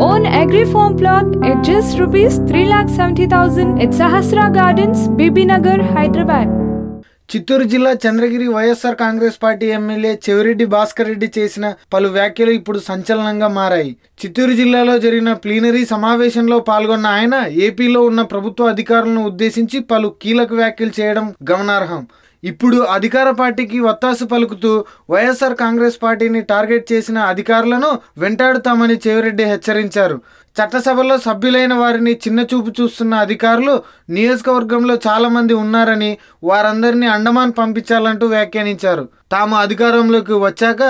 own agri farm plot at just rupees 3,70,000 at Sahasra Gardens, Bibinagar, Hyderabad. Chittoor జిల్లా Chandragiri YSR Congress party MLA Chevireddy Bhaskar Reddy చేసిన పలు వ్యాఖ్యలు ఇప్పుడు సంచలనంగా మారాయి చిత్తూరు జిల్లాలో జరిగిన ప్లీనరీ సమావేశంలో పాల్గొన్న ఆయన ఏపీలో ఉన్న ప్రభుత్వ అధికారులను ఉద్దేశించి పలు కీలక వ్యాఖ్యలు చేయడం గమనార్హం ఇప్పుడు అధికార పార్టీకి వత్తాసు పలుకుతూ వైఎస్ఆర్ కాంగ్రెస్ పార్టీని టార్గెట్ చేసిన అధికారులను వెంటాడుతామని చెవిరెడ్డి హెచ్చరించారు. చట్టసభలో సభ్యులైన వారిని చిన్నచూపు చూస్తున్న అధికారులు నియోజకవర్గంలో చాలామంది ఉన్నారని వారందరినీ అండమాన్ పంపించాలంటూ వ్యాఖ్యానించారు. తాము అధికారంలోకి వచ్చాక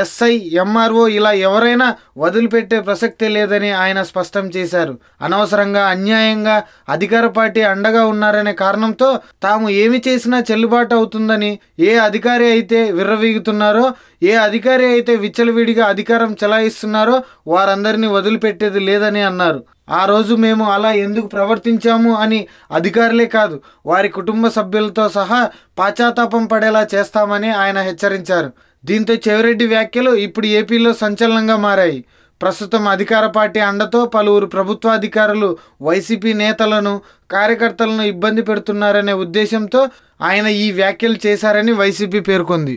ఎస్ఐ ఎంఆర్ఓ ఇలా ఎవరైనా వదిలిపెట్టే ప్రసక్తే లేదని ఆయన స్పష్టం చేశారు. అనవసరంగా అన్యాయంగా అధికార పార్టీ అండగా ఉన్నారనే కారణంతో తాము ఏమి చేసినా చెల్లుబాటు అవుతుందని ఏ అధికారి అయితే విర్రవీగుతున్నారో ఏ అధికారి అయితే విచ్చలవిడిగా అధికారం చెలాయిస్తున్నారో వారందరినీ వదిలిపెట్టేది లేదని అన్నారు. ఆ రోజు మేము అలా ఎందుకు ప్రవర్తించాము అని అధికారులే కాదు వారి కుటుంబ సభ్యులతో సహా పాశ్చాత్తాపం పడేలా చేస్తామని ఆయన హెచ్చరించారు. దీంతో చెవిరెడ్డి వ్యాఖ్యలు ఇప్పుడు ఏపీలో సంచలనంగా మారాయి. ప్రస్తుతం అధికార పార్టీ అండతో పలువురు ప్రభుత్వ అధికారులు వైసీపీ నేతలను కార్యకర్తలను ఇబ్బంది పెడుతున్నారనే ఉద్దేశంతో ఆయన ఈ వ్యాఖ్యలు చేశారని వైసీపీ పేర్కొంది.